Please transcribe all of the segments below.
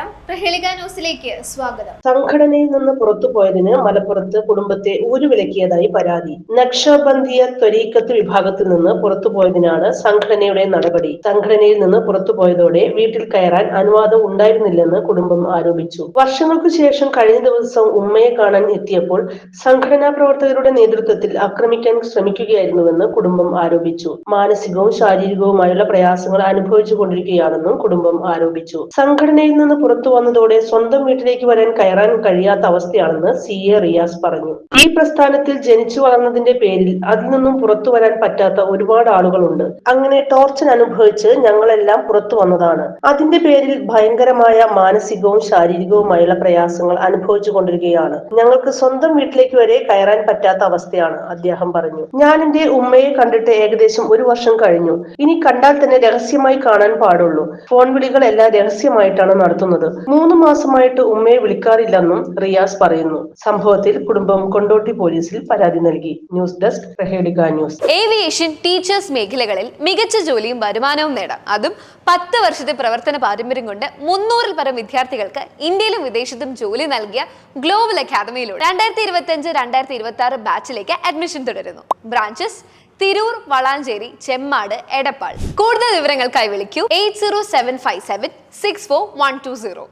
നമസ്കാരം. ന്യൂസിലേക്ക് സ്വാഗതം. സംഘടനയിൽ നിന്ന് പുറത്തുപോയതിന് മലപ്പുറത്ത് കുടുംബത്തെ ഊരുവിലക്കിയതായി പരാതി. നക്ഷബന്ധിയ ത്വരീക്കത്ത് വിഭാഗത്തിൽ നിന്ന് പുറത്തുപോയതിനാണ് സംഘടനയുടെ നടപടി. സംഘടനയിൽ നിന്ന് പുറത്തുപോയതോടെ വീട്ടിൽ കയറാൻ അനുവാദം ഉണ്ടായിരുന്നില്ലെന്ന് കുടുംബം ആരോപിച്ചു. വർഷങ്ങൾക്കു ശേഷം കഴിഞ്ഞ ദിവസം ഉമ്മയെ കാണാൻ എത്തിയപ്പോൾ സംഘടനാ പ്രവർത്തകരുടെ നേതൃത്വത്തിൽ ആക്രമിക്കാൻ ശ്രമിക്കുകയായിരുന്നുവെന്ന് കുടുംബം ആരോപിച്ചു. മാനസികവും ശാരീരികവുമായുള്ള പ്രയാസങ്ങൾ അനുഭവിച്ചു കൊണ്ടിരിക്കുകയാണെന്നും കുടുംബം ആരോപിച്ചു. സംഘടനയിൽ നിന്ന് പുറത്തു വന്നതോടെ സ്വന്തം വീട്ടിലേക്ക് വരാൻ കയറാൻ കഴിയാത്ത അവസ്ഥയാണെന്ന് സി എ റിയാസ് പറഞ്ഞു. ഈ പ്രസ്ഥാനത്തിൽ ജനിച്ചു വളർന്നതിന്റെ പേരിൽ അതിൽ നിന്നും പുറത്തു വരാൻ പറ്റാത്ത ഒരുപാട് ആളുകളുണ്ട്. അങ്ങനെ ടോർച്ചർ അനുഭവിച്ച് ഞങ്ങളെല്ലാം പുറത്തു വന്നതാണ്. അതിന്റെ പേരിൽ ഭയങ്കരമായ മാനസികവും ശാരീരികവുമായുള്ള പ്രയാസങ്ങൾ അനുഭവിച്ചു കൊണ്ടിരിക്കുകയാണ്. ഞങ്ങൾക്ക് സ്വന്തം വീട്ടിലേക്ക് വരെ കയറാൻ പറ്റാത്ത അവസ്ഥയാണ് അദ്ദേഹം പറഞ്ഞു. ഞാൻ എന്റെ ഉമ്മയെ കണ്ടിട്ട് ഏകദേശം ഒരു വർഷം കഴിഞ്ഞു. ഇനി കണ്ടാൽ തന്നെ രഹസ്യമായി കാണാൻ പാടുള്ളൂ. ഫോൺ വിളികൾ എല്ലാം രഹസ്യമായിട്ടാണ് നടത്തുന്നത്. മൂന്ന് മാസമായിട്ട് ഉമ്മയെ വിളിക്കാറില്ലെന്നും റിയാസ് പറയുന്നു. സംഭവത്തിൽ കുടുംബം കൊണ്ടോട്ടി പോലീസിൽ പരാതി നൽകി. News desk Prahelika news. Aviation teachers മേഖലകളിൽ മികച്ച ജോലിയും വരുമാനവും നേടാം. അതും പത്ത് വർഷത്തെ പ്രവർത്തന പാരമ്പര്യം കൊണ്ട് മുന്നൂറിൽ പരം വിദ്യാർത്ഥികൾക്ക് ഇന്ത്യയിലും വിദേശത്തും ജോലി നൽകിയ ഗ്ലോബൽ അക്കാദമിയിലൂടെ രണ്ടായിരത്തി ഇരുപത്തി അഞ്ച് രണ്ടായിരത്തി ഇരുപത്തി ആറ് ബാച്ചിലേക്ക് അഡ്മിഷൻ തുടരുന്നു. ബ്രാഞ്ചസ് തിരൂർ വളാഞ്ചേരി ചെമ്മാട് എടപ്പാൾ. കൂടുതൽ വിവരങ്ങൾക്കായി വിളിക്കൂ. Eight zero seven five seven six four one two zero.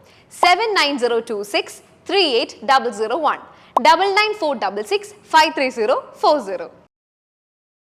Seven nine zero two six three eight double zero one. Double nine four double six five three zero four zero.